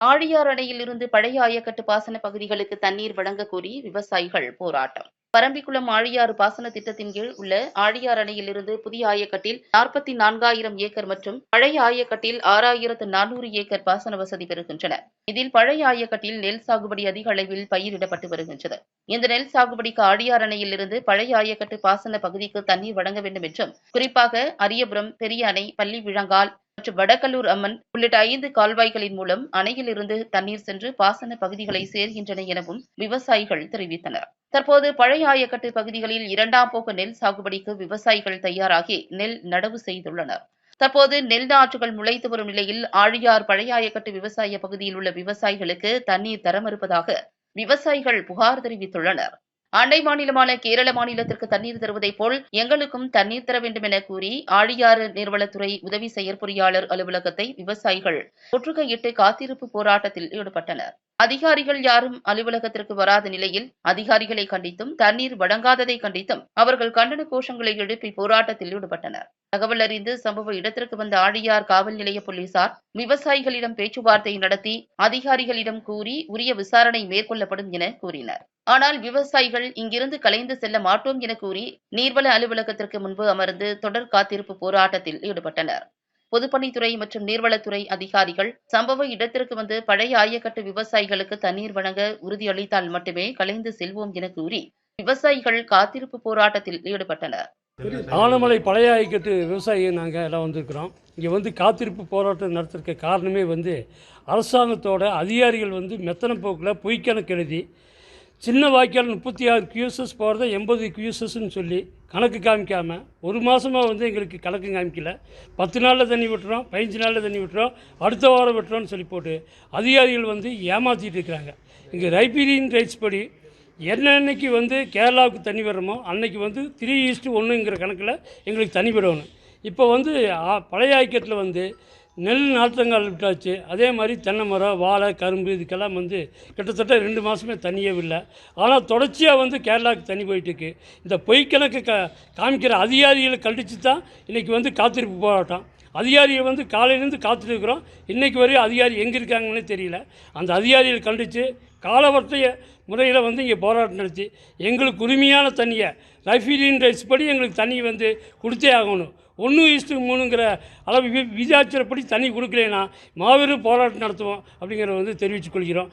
ஆழியார் அணையிலிருந்து பழைய ஆயக்கட்டு பாசன பகுதிகளுக்கு தண்ணீர் வழங்க கோரி விவசாயிகள் போராட்டம். பரம்பிக்குளம் ஆழியாறு பாசன திட்டத்தின் கீழ் உள்ள ஆழியார் அணையிலிருந்து புதிய ஆயக்கட்டில் நாற்பத்தி நான்காயிரம் ஏக்கர் மற்றும் பழைய ஆயக்கட்டில் ஆறாயிரத்து நானூறு ஏக்கர் பாசன வசதி பெறுகின்றன. இதில் பழைய ஆயக்கட்டில் நெல் சாகுபடி அதிக அளவில் பயிரிடப்பட்டு வருகின்றது. இந்த நெல் சாகுபடிக்கு ஆழியார் அணையிலிருந்து பழைய ஆயக்கட்டு பாசன பகுதிக்கு தண்ணீர் வழங்க வேண்டும் என்றும் குறிப்பாக அரியபுரம் பெரிய அணை பள்ளி விழங்கால் மற்றும் வடகல்லூர் அம்மன் உள்ளிட்ட ஐந்து கால்வாய்களின் மூலம் அணையிலிருந்து தண்ணீர் சென்று பாசன பகுதிகளை சேர்கின்றன எனவும் விவசாயிகள் தெரிவித்தனர். தற்போது பழைய ஆயக்கட்டு பகுதிகளில் இரண்டாம் போக்கு நெல் சாகுபடிக்கு விவசாயிகள் தயாராகி நெல் நடவு செய்துள்ளனர். தற்போது நெல் நாற்றுகள் முளைத்து வரும் நிலையில் ஆழியார் பழைய ஆயக்கட்டு விவசாய பகுதியில் உள்ள விவசாயிகளுக்கு தண்ணீர் தர மறுப்பதாக விவசாயிகள் புகார் தெரிவித்துள்ளனர். அண்டை மாநிலமான கேரள மாநிலத்திற்கு தண்ணீர் தருவதைப் போல் எங்களுக்கும் தண்ணீர் தர வேண்டும் என கூறி ஆழியாறு நீர்வளத்துறை உதவி செயற்பொறியாளர் அலுவலகத்தை விவசாயிகள் முற்றுகையிட்டு காத்திருப்பு போராட்டத்தில் ஈடுபட்டனர். அதிகாரிகள் யாரும் அலுவலகத்திற்கு வராத நிலையில் அதிகாரிகளை கண்டித்தும் தண்ணீர் வழங்காததை கண்டித்தும் அவர்கள் கண்டன கோஷங்களை எழுப்பி போராட்டத்தில் ஈடுபட்டனர். தகவல் அறிந்து சம்பவ இடத்திற்கு வந்த ஆழியார் காவல் நிலைய போலீசார் விவசாயிகளிடம் பேச்சுவார்த்தை நடத்தி அதிகாரிகளிடம் கூறி உரிய விசாரணை மேற்கொள்ளப்படும் என கூறினர். ஆனால் விவசாயிகள் இங்கிருந்து கலைந்து செல்ல மாட்டோம் என கூறி நீர்வள அலுவலகத்திற்கு முன்பு அமர்ந்து தொடர் காத்திருப்பு போராட்டத்தில் ஈடுபட்டனர். பொதுப்பணித்துறை மற்றும் நீர்வளத்துறை அதிகாரிகள் சம்பவ இடத்திற்கு வந்து பழைய ஆயக்கட்டு விவசாயிகளுக்கு தண்ணீர் வழங்க உறுதியளித்தால் மட்டுமே கலைந்து செல்வோம் என கூறி விவசாயிகள் காத்திருப்பு போராட்டத்தில் ஈடுபட்டனர். ஆனமலை பழைய ஐக்கட்டு விவசாயி நாங்கள் எல்லாம் வந்திருக்கிறோம். இங்கே வந்து காத்திருப்பு போராட்டம் நடத்துறதுக்கு காரணமே வந்து அரசாங்கத்தோட அதிகாரிகள் வந்து மெத்தன போக்கில் பொய்க்கணக்கு எழுதி சின்ன வாய்க்கால் முப்பத்தி ஆறு கியூசஸ் போகிறத எண்பது கியூசஸ்ன்னு சொல்லி கணக்கு காமிக்காமல் ஒரு மாதமாக வந்து எங்களுக்கு கணக்கு காமிக்கல. பத்து நாளில் தண்ணி விட்டுறோம் பதினஞ்சு நாளில் தண்ணி விட்டுறோம் அடுத்த வாரம் விட்டுறோம்னு சொல்லி போட்டு அதிகாரிகள் வந்து ஏமாற்றிட்டு இருக்கிறாங்க. இங்கே ரைபீரியன் ரைட்ஸ் படி என்னன்னைக்கு வந்து கேரளாவுக்கு தண்ணி வரமோ அன்னைக்கு வந்து த்ரீ ஈஸ்ட்டு ஒன்றுங்கிற கணக்கில் எங்களுக்கு தண்ணி விடணும். இப்போ வந்து பழைய ஐக்கியத்தில் வந்து நெல் நாற்றங்கால் விட்டாச்சு. அதே மாதிரி தென்னை மரம் வாழை கரும்பு இதுக்கெல்லாம் வந்து கிட்டத்தட்ட ரெண்டு மாதமே தண்ணியே இல்லை. ஆனால் தொடர்ச்சியாக வந்து கேரளாவுக்கு தண்ணி போயிட்டுருக்கு. இந்த பொய் கணக்கு க காமிக்கிற அதிகாரிகளை கண்டித்து தான் இன்றைக்கி வந்து காத்திருப்பு போராட்டம். அதிகாரியை வந்து காலையிலேருந்து காத்திருக்கிறோம். இன்றைக்கு வரையும் அதிகாரி எங்கே இருக்காங்கன்னே தெரியல. அந்த அதிகாரிகளை கண்டித்து காலவர்த்தைய முறையில் வந்து இங்கே போராட்டம் நடத்தி எங்களுக்கு உரிமையான தண்ணியை ரைஃபீலியன் ரைட்ஸ் படி எங்களுக்கு தண்ணி வந்து கொடுத்தே ஆகணும். ஒன்று ஈஸ்ட்டு மூணுங்கிற அளவு வி விஜாச்சரப்படி தண்ணி கொடுக்கலைன்னா மாபெரும் போராட்டம் நடத்துவோம் அப்படிங்கிறத வந்து தெரிவித்துக் கொள்கிறோம்.